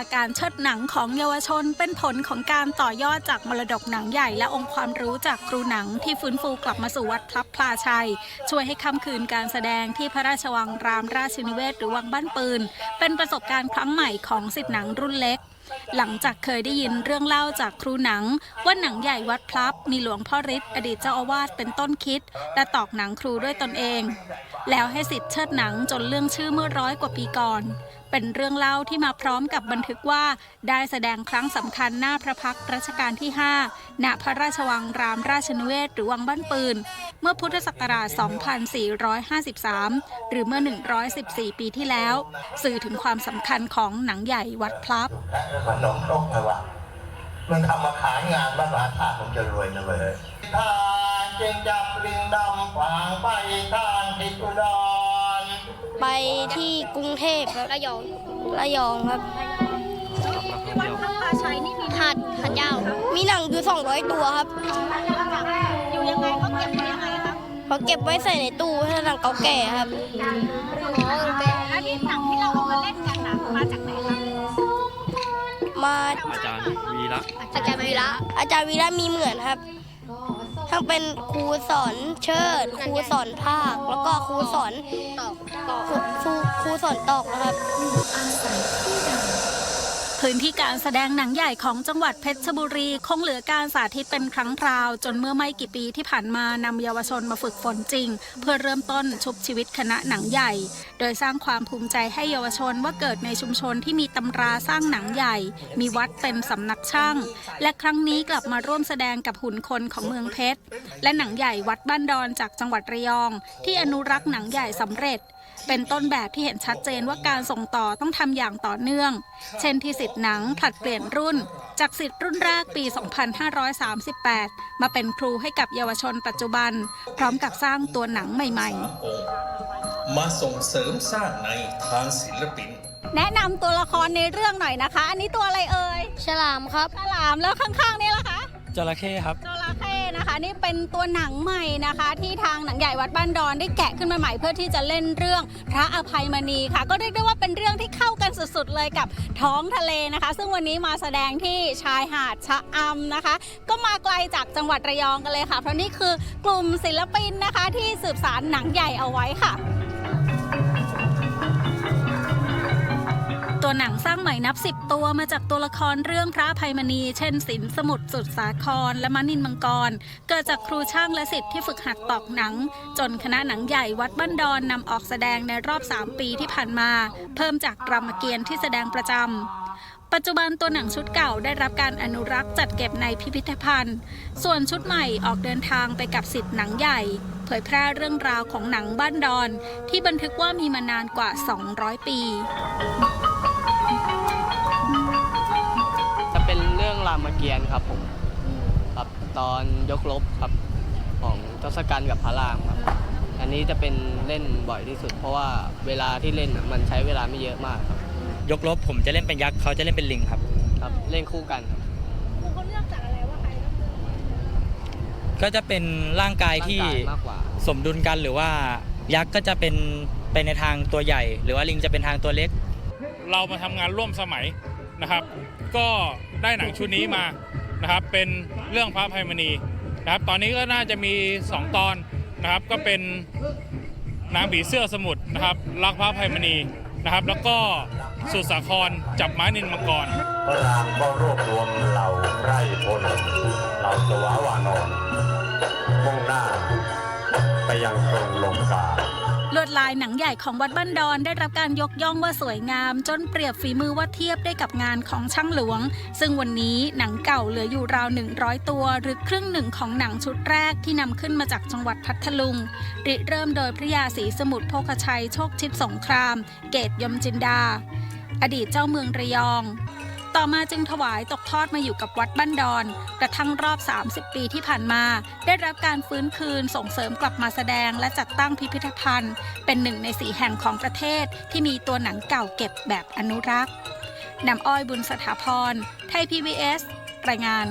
าการเชิดหนังของเยาวชนเป็นผลของการต่อยอดจากมรดกหนังใหญ่และองค์ความรู้จากครูหนังที่ฟื้นฟูกลับมาสู่วัดพลับพลาชัย ช่วยให้ค่ำคืนการแสดงที่พระราชวังรามราชินิเวศหรือวังบ้านปืน เป็นประสบการณ์ครั้งใหม่ของสิทธิหนังรุ่นเล็กหลังจากเคยได้ยินเรื่องเล่าจากครูหนัง ว่าหนังใหญ่วัดพลับ มีหลวงพ่อฤทธิ์อดีตเจ้าอาวาสเป็นต้นคิด และตอกหนังครูด้วยตนเอง แล้วให้สิทธิ์เชิดหนังจนเรื่องชื่อเมื่อร้อยกว่าปีก่อน เป็นเรื่องเล่าที่มาพร้อมกับบันทึกว่า ได้แสดงครั้งสำคัญหน้าพระพักตร์รัชกาลที่ 5 ณ พระราชวังรามราชนิเวศหรือวังบ้านปืน เมื่อพุทธศักราช 2453 หรือเมื่อ 114 ปีที่แล้ว สื่อถึงความสำคัญของหนังใหญ่วัดพลับและขนมครกนะวะมันทำมาขายงานบ้านหลานชาติผมจะรวยนะเว้ยทางจึงจับลิงดำฝางไปทางทิศอุดร ไปที่กรุงเทพครับระยองระยองครับวัดพระพาชัยนี่มีหาดหาดยาวมีหนังอยู่200 ตัวครับ อยู่ยังไงเขาเก็บไว้ยังไงคะเขาเก็บไว้ใส่ในตู้ให้หนังเก่าแก่ครับอ๋อแก่แล้วที่หนังที่เราเอามาเล่นกันนะมาจากไหนคะมาอาจารย์วีระอาจารย์วีระอาจารย์วีระมีเหมือนครับ ทั้งเป็นครูสอนเชิดครูสอนภาค แล้วก็ครูสอนตอกครูครูครูสอนตอกนะครับ พื้นที่การแสดงหนังใหญ่ของจังหวัดเพชรบุรี คงเหลือการสาธิตเป็นครั้งคราว จนเมื่อไม่กี่ปีที่ผ่านมานำเยาวชนมาฝึกฝนจริง เพื่อเริ่มต้นชุบชีวิตคณะหนังใหญ่ โดยสร้างความภูมิใจให้เยาวชนว่าเกิดในชุมชนที่มีตำราสร้างหนังใหญ่ มีวัดเป็นสำนักช่าง และครั้งนี้กลับมาร่วมแสดงกับหุ่นคนของเมืองเพชรและหนังใหญ่วัดบ้านดอนจากจังหวัดระยอง ที่อนุรักษ์หนังใหญ่สำเร็จ เป็นต้นแบบที่เห็นชัดเจนว่าการส่งต่อต้องทำอย่างต่อเนื่อง เช่นที่สิทธิ์หนังผลัดเปลี่ยนรุ่น จากสิทธิ์รุ่นแรกปี 2538 มาเป็นครูให้กับเยาวชนปัจจุบัน พร้อมกับสร้างตัวหนังใหม่องค์มาส่งเสริมสร้างในทางศิลปินๆแนะนำตัวละครในเรื่องหน่อยนะคะ อันนี้ตัวอะไรเอ่ย ฉลามครับ ฉลามแล้วข้างๆนี่ล่ะคะจระเข้ครับจระเข้ นี่เป็นตัวหนังใหม่นะคะ ที่ทางหนังใหญ่วัดบ้านดอนได้แกะขึ้นมาใหม่เพื่อที่จะเล่นเรื่องพระอภัยมณีค่ะ ก็เรียกได้ว่าเป็นเรื่องที่เข้ากันสุดๆเลยกับท้องทะเลนะคะ ซึ่งวันนี้มาแสดงที่ชายหาดชะอำนะคะ ก็มาไกลจากจังหวัดระยองกันเลยค่ะ เพราะนี่คือกลุ่มศิลปินนะคะ ที่สืบสารหนังใหญ่เอาไว้ค่ะ ตัวหนังสร้างใหม่นับ10ตัวมาจากตัวละครเรื่องพระภัยมณี เช่นสินสมุทรสุดสาคร และมนินมังกร เกิดจากครูช่างและสิทธิ์ที่ฝึกหัดตอกหนัง จนคณะหนังใหญ่วัดบ้านดอนนำออกแสดงในรอบ 3 ปีที่ผ่านมา เพิ่มจากรามเกียรติ์ที่แสดงประจำปัจจุบันตัวหนังชุดเก่าได้รับการอนุรักษ์จัดเก็บในพิพิธภัณฑ์ ส่วนชุดใหม่ออกเดินทางไปกับสิทธิ์หนังใหญ่ เผยแพร่เรื่องราวของหนังบ้านดอน ที่บันทึกว่ามีมานานกว่า 200 ปีามเกียรติ์ครับผมครับตอนยกรบครับของทศกัณฐ์กับพระรามครับ อันนี้จะเป็นเล่นบ่อยที่สุด เพราะว่าเวลาที่เล่นน่ะมันใช้เวลาไม่เยอะมากครับยกลบผมจะเล่นเป็นยักษ์เขาจะเล่นเป็นลิงครับ ครับ เล่นคู่กันครับก็จะเป็นร่างกายที่ร่างกายมากกว่า สมดุลกันหรือว่ายักษ์ก็จะเป็นไปในทางตัวใหญ่ หรือว่าลิงจะเป็นทางตัวเล็ก เรามาทำงานร่วมสมัยนะครับ ก็ได้หนังชุดนี้มานะครับเป็นเรื่องพระภัยมณีนะครับตอนนี้ก็น่าจะมี 2 ตอนนะครับก็เป็นนางผีเสื้อสมุทรนะครับรักพระภัยมณีนะครับ แล้วก็สุดสาครจับไม้นินมังกรพระรามก็รวบรวมเหล่าไร่พลเหล่าสวาวานอนมุ่งหน้า ไปยังกรงลงกา ลวดลายหนังใหญ่ของวัดบ้านดอนได้รับการยกย่องว่าสวยงาม จนเปรียบฝีมือว่าเทียบได้กับงานของช่างหลวง ซึ่งวันนี้หนังเก่าเหลืออยู่ราว 100 ตัว หรือครึ่งหนึ่งของหนังชุดแรกที่นำขึ้นมาจากจังหวัดพัทลุงริเริ่มโดยพระยาศรีสมุทรโภคชัยโชคชิดสงคราม เกตยมจินดา อดีตเจ้าเมืองระยอง ต่อมาจึงถวายตกทอดมาอยู่กับวัดบ้านดอน กระทั่งรอบ 30 ปีที่ผ่านมา ได้รับการฟื้นคืนส่งเสริมกลับมาแสดงและจัดตั้งพิพิธภัณฑ์ เป็นหนึ่งในสีแห่งของประเทศที่มีตัวหนังเก่าเก็บแบบอนุรักษ์นำอ้อยบุญสถาพร ไทย PBS รายงาน